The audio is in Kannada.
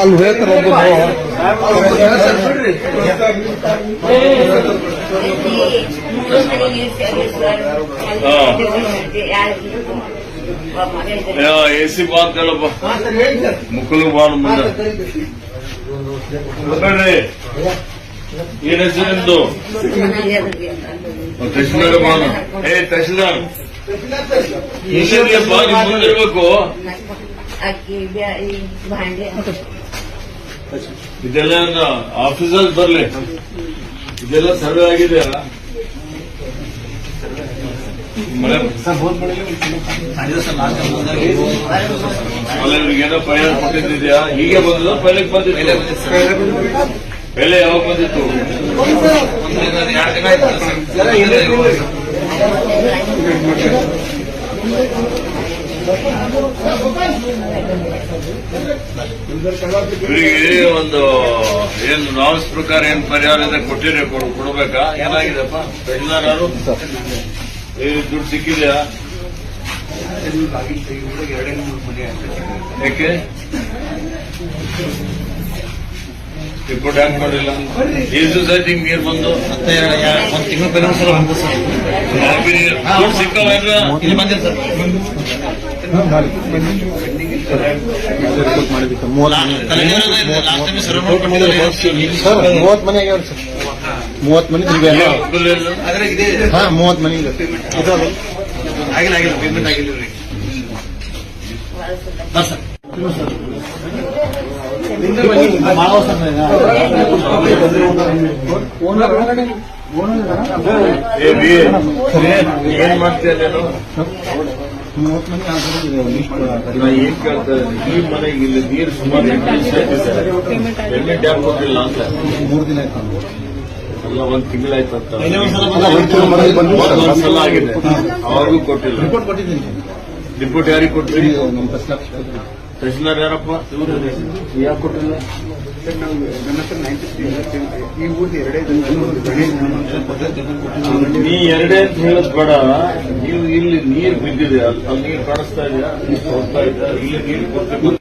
ಅಲ್ಲಿ ಹೇಳ್ತಾರೆ ಎ ಬಾತ್ ಕೇಳಪ್ಪ. ಮುಕ್ಕಲು ಬಾನು ಮುಂದೆ. ಏನ್ ಹೆಸರು ನಿಮ್ದು? ತಹಶೀಲ್ದಾರ್ ಬಾಣ ಏ ತಹಶೀಲ್ದಾರ್. ಈಶ್ವರ್ಯಪ್ಪ ನಿಮ್ ಮುಂದಿರ್ಬೇಕು ಇದೆಲ್ಲ ಆಫೀಸಲ್ಲಿ ಬರ್ಲಿ? ಇದೆಲ್ಲ ಸರ್ವೆ ಆಗಿದೆಯಾ ಇವ್ರಿಗೇನೋ ಪರಿಹಾರ ಹೀಗೆ ಬಂದಿದ್ದು ಪೈಲಕ್ ಬಂದಿತ್ತು. ಬೆಲೆ ಯಾವಾಗ ಬಂದಿತ್ತು? ಇವರಿಗೆ ಒಂದು ಏನು ನಾವ್ಸ್ ಪ್ರಕಾರ ಏನ್ ಪರಿಹಾರ ಇದೆ ಕೊಟ್ಟಿರಿ ಕೊಡ್- ಕೊಡ್ಬೇಕಾ? ಏನಾಗಿದೆಪ್ಪ? ಎಲ್ಲರೂ ದುಡ್ಡು ಸಿಕ್ಕಿದ್ಯಾ ಯಾಕೆ? ರಿಪೋರ್ಟ್ ಯಾಕೆ ಮಾಡಿಲ್ಲ? ಎಷ್ಟು ಸತಿ ನೀರು ಬಂದು. ಒಂದು ತಿಂಗಳ ಸಲ ಬಂದ ಸರ್. ದುಡ್ಡು ಇಲ್ಲಿ ಬಂದಿಲ್ಲ ಸರ್. ಮೂವತ್ತು ಲಾಸ್ಟ್ ಟೈಮ್ ಸರ್ವೆ ಮಾಡ್ಕೊಂಡಿದ್ದಾರೆ ಸರ್. ಮೂವತ್ತು ಮನೆ ಸರ್. ಮೂವತ್ತು ಮನೆ ಇದೆ ಹಾ ಮೂವತ್ತು ಮನೆ ಇದೆ ಆಗಿಲ್ಲ ಆಗಿಲ್ಲ ಪೇಮೆಂಟ್ ಆಗಿಲ್ಲ ರೀ ಏನ್ ಮಾಡ್ತೀಯ ಮೂವತ್ತು ಮನೆ ಏನ್ ಕೇಳ್ತಾ ಈ ಮನೆಗೆ ಇಲ್ಲಿ ನೀರು ಸುಮಾರು ಎಂಟು ಡ್ಯಾಮ್ ಕೊಟ್ಟಿಲ್ಲ ಅಂತ? ಮೂರು ದಿನ ಆಯ್ತು ಒಂದ್ ತಿಂಗಳಾಯ್ತು ಅಂತ ಒಂದ್ಸಲ ಸರ್. ಆಗಿದೆ ಅವಾಗೂ ಕೊಟ್ಟಿಲ್ಲ ರಿಪೋರ್ಟ್ ಕೊಟ್ಟಿದ್ದೀನಿ ರಿಪೋರ್ಟ್ ಯಾರಿಗೆ ಕೊಟ್ರಿ ಯಾರಪ್ಪ ನಮ್ಮ ಬಸ್ ಲಕ್ಷ ಕೊಟ್ಟಿದ್ದೀನಿ. ತಹಶೀಲ್ದಾರ್ ಯಾರಪ್ಪ ಯಾಕೆ ಕೊಟ್ಟಿಲ್ಲ ಈ ಊರ್ದು ಎರಡೇ ನೀ ಎರಡೇ ಅಂತ ಹೇಳದ್ ಬೇಡ ನೀವು ಇಲ್ಲಿ ನೀರು ಬಿದ್ದಿದೆ ಅಲ್ಲಿ ನೀರು ಕಾಣಿಸ್ತಾ ಇದೆಯಾ ಹೋಗ್ತಾ ಇದೆ ಇಲ್ಲಿ ನೀರು ಕೊಡ್ಬೇಕು